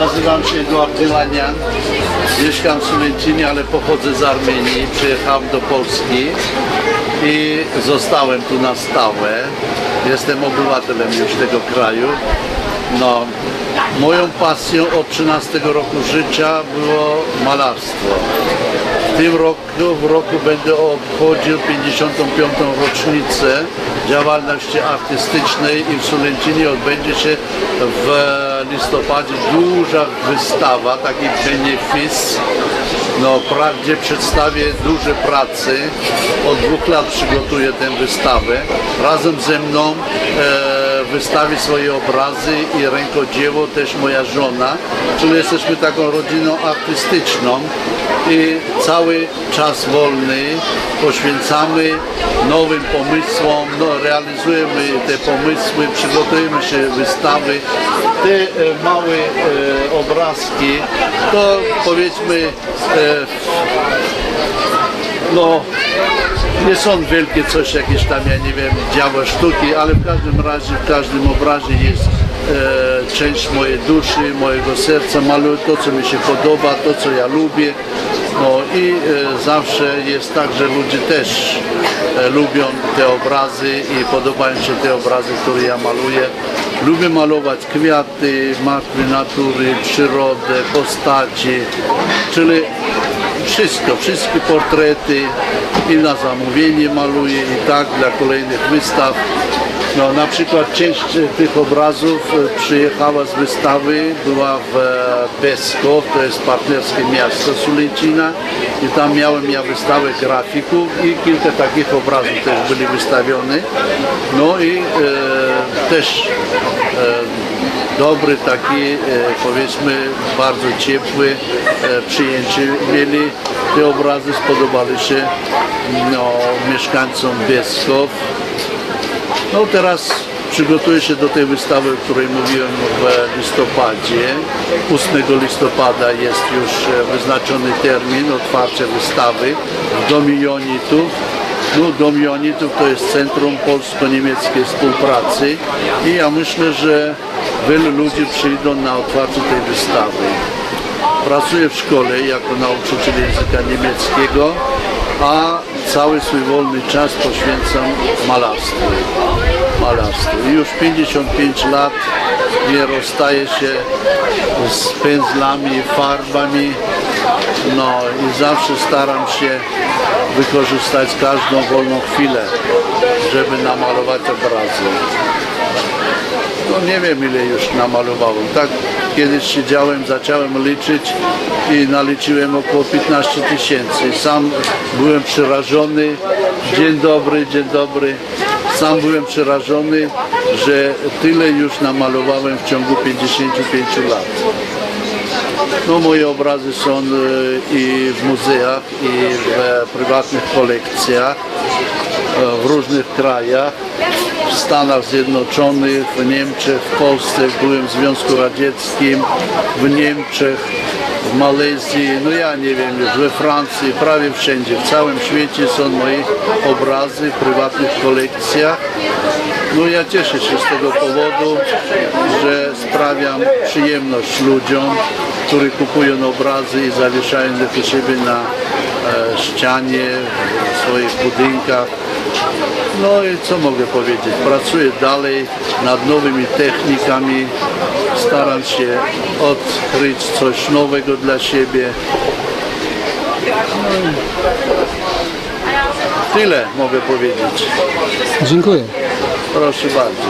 Nazywam się Eduard Dylanian. Mieszkam w Sulęcinie, ale pochodzę z Armenii. Przyjechałem do Polski i zostałem tu na stałe. Jestem obywatelem już tego kraju. No, moją pasją od 13 roku życia było malarstwo. Tym roku, w roku będę obchodził 55. rocznicę działalności artystycznej i w Sulęcinie odbędzie się w listopadzie duża wystawa, taki benefis. No, wprawdzie przedstawię duże prace. Od dwóch lat przygotuję tę wystawę. Razem ze mną e, wystawi swoje obrazy i rękodzieło też moja żona, czyli jesteśmy taką rodziną artystyczną i cały czas wolny poświęcamy nowym pomysłom, no, realizujemy te pomysły, przygotujemy się wystawy. Te e, małe e, obrazki to powiedzmy e, no nie są wielkie coś jakieś tam, ja nie wiem, dzieła sztuki, ale w każdym razie, w każdym obrazie jest e, część mojej duszy, mojego serca, maluję to, co mi się podoba, to, co ja lubię. No i e, zawsze jest tak, że ludzie też e, lubią te obrazy i podobają się te obrazy, które ja maluję. Lubię malować kwiaty, martwe natury, przyrodę, postaci, czyli wszystko, wszystkie portrety i na zamówienie maluję i tak dla kolejnych wystaw. No, na przykład część tych obrazów e, przyjechała z wystawy, była w e, Besko, to jest partnerskie miasto Sulęcina i tam miałem ja wystawę grafików i kilka takich obrazów też byli wystawione. No i e, też e, dobry taki, e, powiedzmy, bardzo ciepły e, przyjęcie mieli. Te obrazy spodobały się no, mieszkańcom Bieskow. No teraz przygotuję się do tej wystawy, o której mówiłem w listopadzie. 8 listopada jest już e, wyznaczony termin otwarcia wystawy w Domie Jonitów. No, Dom Jonitów to jest Centrum Polsko-Niemieckiej Współpracy i ja myślę, że wielu ludzi przyjdą na otwarcie tej wystawy. Pracuję w szkole jako nauczyciel języka niemieckiego, a cały swój wolny czas poświęcam malarstwu. malarstwu. Już 55 lat nie rozstaję się z pędzlami, farbami, no i zawsze staram się wykorzystać każdą wolną chwilę, żeby namalować obrazy. No nie wiem ile już namalowałem. Tak kiedyś siedziałem, zacząłem liczyć i naliczyłem około 15 tysięcy. Sam byłem przerażony. Dzień dobry, dzień dobry. Sam byłem przerażony, że tyle już namalowałem w ciągu 55 lat. No, moje obrazy są e, i w muzeach, i w prywatnych kolekcjach w różnych krajach. W Stanach Zjednoczonych, w Niemczech, w Polsce, w Związku Radzieckim, w Niemczech, w Malezji, no ja nie wiem, już we Francji, prawie wszędzie, w całym świecie są moje obrazy w prywatnych kolekcjach. No ja cieszę się z tego powodu, że sprawiam przyjemność ludziom, którzy kupują obrazy i zawieszają je u siebie na e, ścianie, w swoich budynkach. No i co mogę powiedzieć? Pracuję dalej nad nowymi technikami, staram się odkryć coś nowego dla siebie. No tyle mogę powiedzieć. Dziękuję. Proszę bardzo.